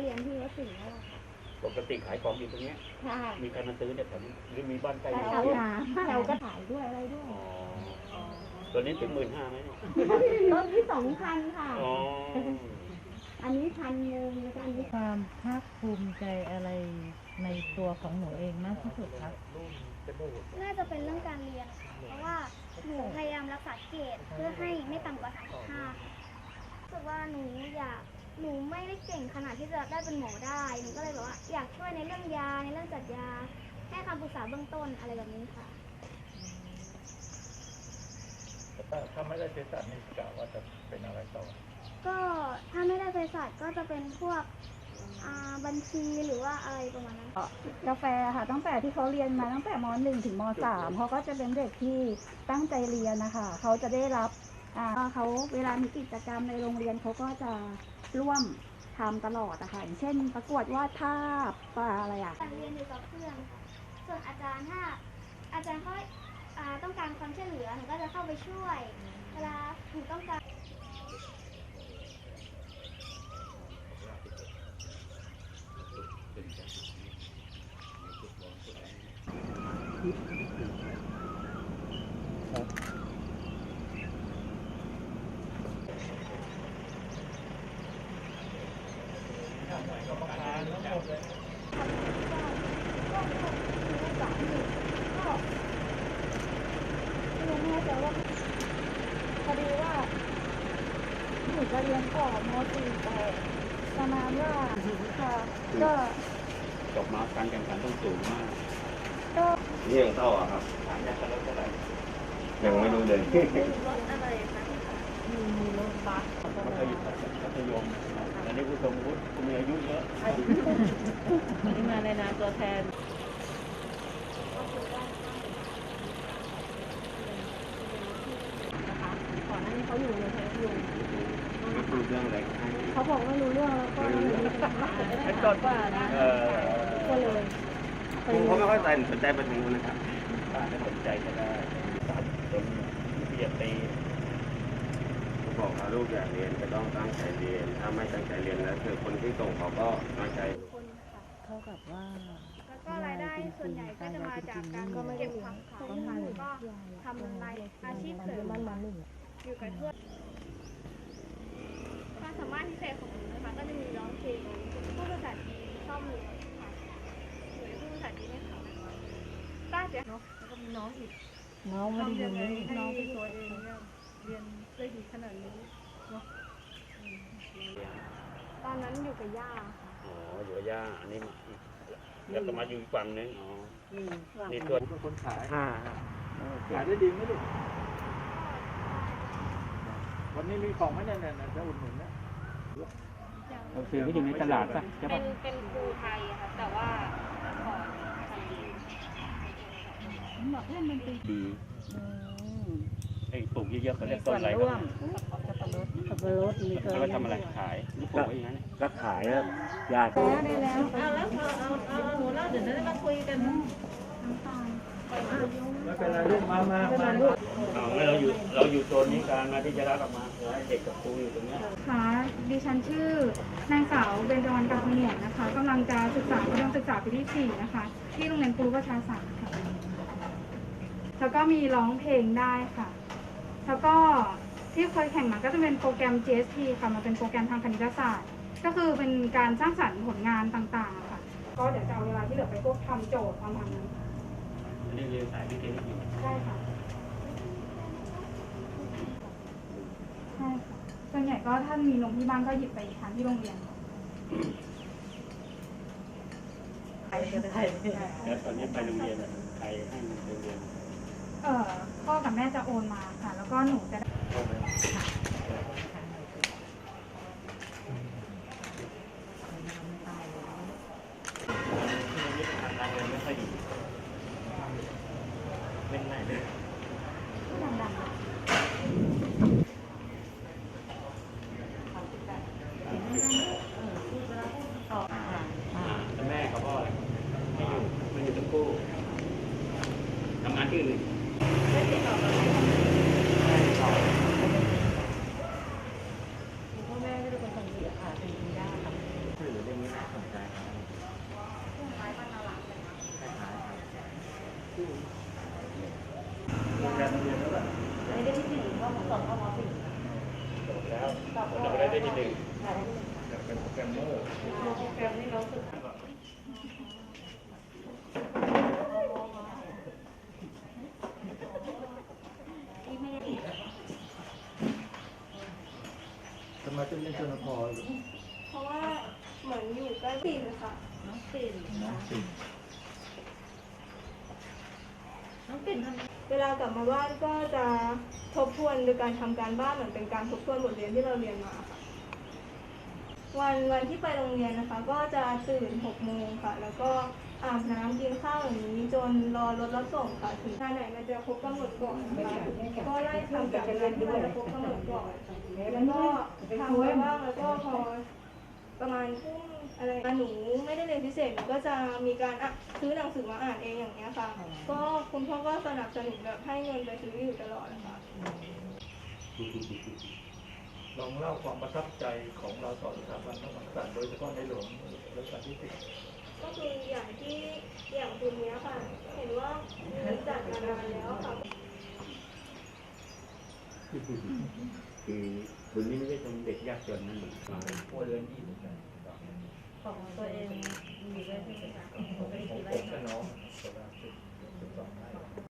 เรียนที่วัดสิงห์นี่แหละค่ะปกติขายของอยู่ตรงเนี้ยค่ะมีใครมาซื้อเนี่ยแถวนี้หรือมีบ้านใกล้แต่มาแถวซื้อนาแถวก็ขายด้วยอะไรด้วย อ๋อตัวนี้ถึงหมื่นห้าไหมเนี่ยต้นที่สองพันค่ะ อ๋ออันนี้พันหนึ่งแล้วก็อันนี้ความภาคภูมิใจอะไรในตัวของหนูเองมากที่สุดครับ น่าจะเป็นเรื่องการเรียนค่ะ เพราะว่าหนูพยายามรักษาเกรดเพื่อให้ไม่ต่ำกว่า35ค่ะรู้สึกว่าหนูอยาก หนูไม่ได้เก่งขนาดที่จะได้เป็นหมอได้ หนูก็เลยแบบว่าอยากช่วยในเรื่องยาในเรื่องจัดยา ให้คำปรึกษาเบื้องต้นอะไรแบบนี้ค่ะ ถ้าถ้าไม่ได้เภสัชนี่กะว่าจะเป็นอะไรต่อก็ถ้าไม่ได้เภสัชก็จะเป็นพวกอ่าบัญชีหรือว่าอะไรประมาณนั้น กาแฟค่ะตั้งแต่ที่เขาเรียนมาตั้งแต่มหนึ่งถึงมสามเขาก็จะเป็นเด็กที่ตั้งใจเรียนนะคะ เขาจะได้รับอ่าเขาเวลามีกิจกรรมในโรงเรียนเขาก็จะ ร่วมทำตลอดอะค่ะอย่างเช่น ประกวดวาดภาพปลาอะไรอะการเรียนอยู่กับเพื่อนค่ะส่วนอาจารย์ถ้าอาจารย์เขาต้องการความช่วยเหลือหนูก็จะเข้าไปช่วย เวลาหนูต้องการเรียนแน่ใจว่าพอดีว่าหนู จะเรียนต่อม .4 แต่ประมาณว่าค่ะก็จบมาการแข่งขันต้องสูงมากก็นี่ยังเท่าอะครับถามอยากจะลดเท่าไหร่ยังไม่รู้เลยมีมีรถบัสมัธยมมัธยมอันนี้ผู้ทรงวุฒิผู้มีอายุเยอะนี่มาในนามตัวแทนก่อนหน้านี้เขาอยู่ในเทปอยู่ ก็คือเรื่องอะไรเขาบอกไม่รู้เรื่องแล้วก็ไม่รู้เป็นต้นเออก็เลยผมก็ไม่ค่อยสนใจไปทางนู้นนะครับป้าไม่สนใจก็ได้สจนเบียดตีผมบอกว่าลูกอยากเรียนก็ต้องตั้งใจเรียน ถ้าไม่ตั้งใจเรียนแล้วคือคนที่ส่งเขาก็น้อยใจเท่ากับว่าก็รายได้ส่วนใหญ่ก็จะมาจากการเก็บผักขายก็ทำรายอาชีพเสริมค่ะอยู่กับเพื่อนคว สามารถพิเศษของหนูนะคะก็จะมีร้องเพลงพูดภาษาจีนชอบเรียนค่ะหนูพูดภาษาจีนไม่ค่ะกล้าเสียน้องไม่ได้อยู่นี่น้องตัวเองเรียนได้ดีขนาดนี้ตอนนั้นอยู่กับย่าค่ะอ๋ออยู่กับย่าอันนี้มาแล้วก็มาอยู่อีกฝั่งนึงอ๋อนี่ตัวผมเป็นคนขายห้าขายได้ดีไหมลูกวันนี้มีของไหมเนี่ยเนี่ยจะอุดหนุน เนี่ยเราซื้อก็อยู่ในตลาดป่ะใช่เป็ป่ะนเป็นครูไทยอะค่ะแต่ว่าสอนไทยดีบอกเล่นดนตรีดีไอ้ปลูกเยอะๆเขาเรียกต้นอะไรร่วมสับปะรดสับปะรดมีเคยแล้วก็ทำอะไรขายหรือปลูกไว้อย่างนั้น ก็ขายแล้วญาติแล้วได้แล้วเอาแล้วเอาเอาเอาหนูเล่าเดี๋ยวจะได้มาคุยกัน ไม่เป็นไรลูกมามามา อ๋อแล้วเราอยู่เราอยู่โซนนี้การมาที่จะรับออกมาแล้วเด็กกับครูอยู่ตรงเนี้ย ค่ะดิฉันชื่อนางสาวเบญจวรรณกาขมวงนะคะกำลังจะศึกษาประถมศึกษาปีที่4นะคะ ที่โรงเรียนครูประชาสารค่ะ แล้วก็มีร้องเพลงได้ค่ะ แล้วก็ที่เคยแข่งมาก็จะเป็นโปรแกรม GST ค่ะมันเป็นโปรแกรมทางคณิตศาสตร์ ก็คือเป็นการสร้างสรรค์ผลงานต่างๆค่ะ ก็เดี๋ยวจะเอาเวลาที่เหลือไปพวกทำโจทย์ประมาณนั้นอันนี้เรียนสายวิทย์อยู่ ใช่ค่ะ ใช่ค่ะส่วนใหญ่ก็ถ้ามีนมที่บ้านก็หยิบไปทานที่โรงเรียนค่ะแล้วตอนนี้ไปโรงเรียนอะใครให้มันไปเรียน เอ่อพ่อกับแม่จะโอนมาค่ะ แล้วก็หนูจะได้เข้ ขึ้นพ่อแม่ก็ดูเป็นคนดีอะค่ะเป็นคุณย่าค่ะช่วยเหลือเรื่องนี้น่าสนใจครับคล้ายๆครับโรงแรเรียนแล้วล่ะไม่ได้ที่หนึ่งเพราะสอบเข้อมสี่จบแล้วเราได้ที่หนึ่งได้ที่หนึ่งอยากเป็นโปรแกรมเมอร์ โปรแกรมนี่เราสึก สิงน้องปิ่นทำเวลากลับมาบ้านก็จะทบทวนโดยการทำการบ้านเหมือนเป็นการทบทวนบทเรียนที่เราเรียนมาค่ะ วันวันที่ไปโรงเรียนนะคะ ก็จะตื่น6โมงค่ะ แล้วก็อาบน้ำกินข้าวอย่างนี้จนรอรถรับส่งค่ะถึงงานไหนมันจะครบกำหนดก่อนนะคะก็ไล่ทำจากงานที่มันจะครบกำหนดก่อน แล้วก็ทำไปบ้างแล้วก็พอประมาณทุ่มอะไรหนูไม่ได้เรียนพิเศษ หนูก็จะมีการอะซื้อหนังสือมาอ่านเองอย่างเงี้ยค่ะ ก็คุณพ่อก็สนับสนุนแบบให้เงินไปซื้ออยู่ตลอดนะคะลองเล่าความประทับใจของเราต่อสถาบันพระมหากษัตริย์โดยเฉพาะในหลวงรัชกาลที่สิบก็คืออย่างที่อย่างคุณเนี้ยค่ะ เห็นว่ามีจัดมานานแล้วค่ะคือคุณนี่ไม่ใช่เป็นเด็กยากจนนั่นโอ้เรือนยี่สิบแปด ของตัวเองมีด้วยที่ไหนผมไมก็น้องสบา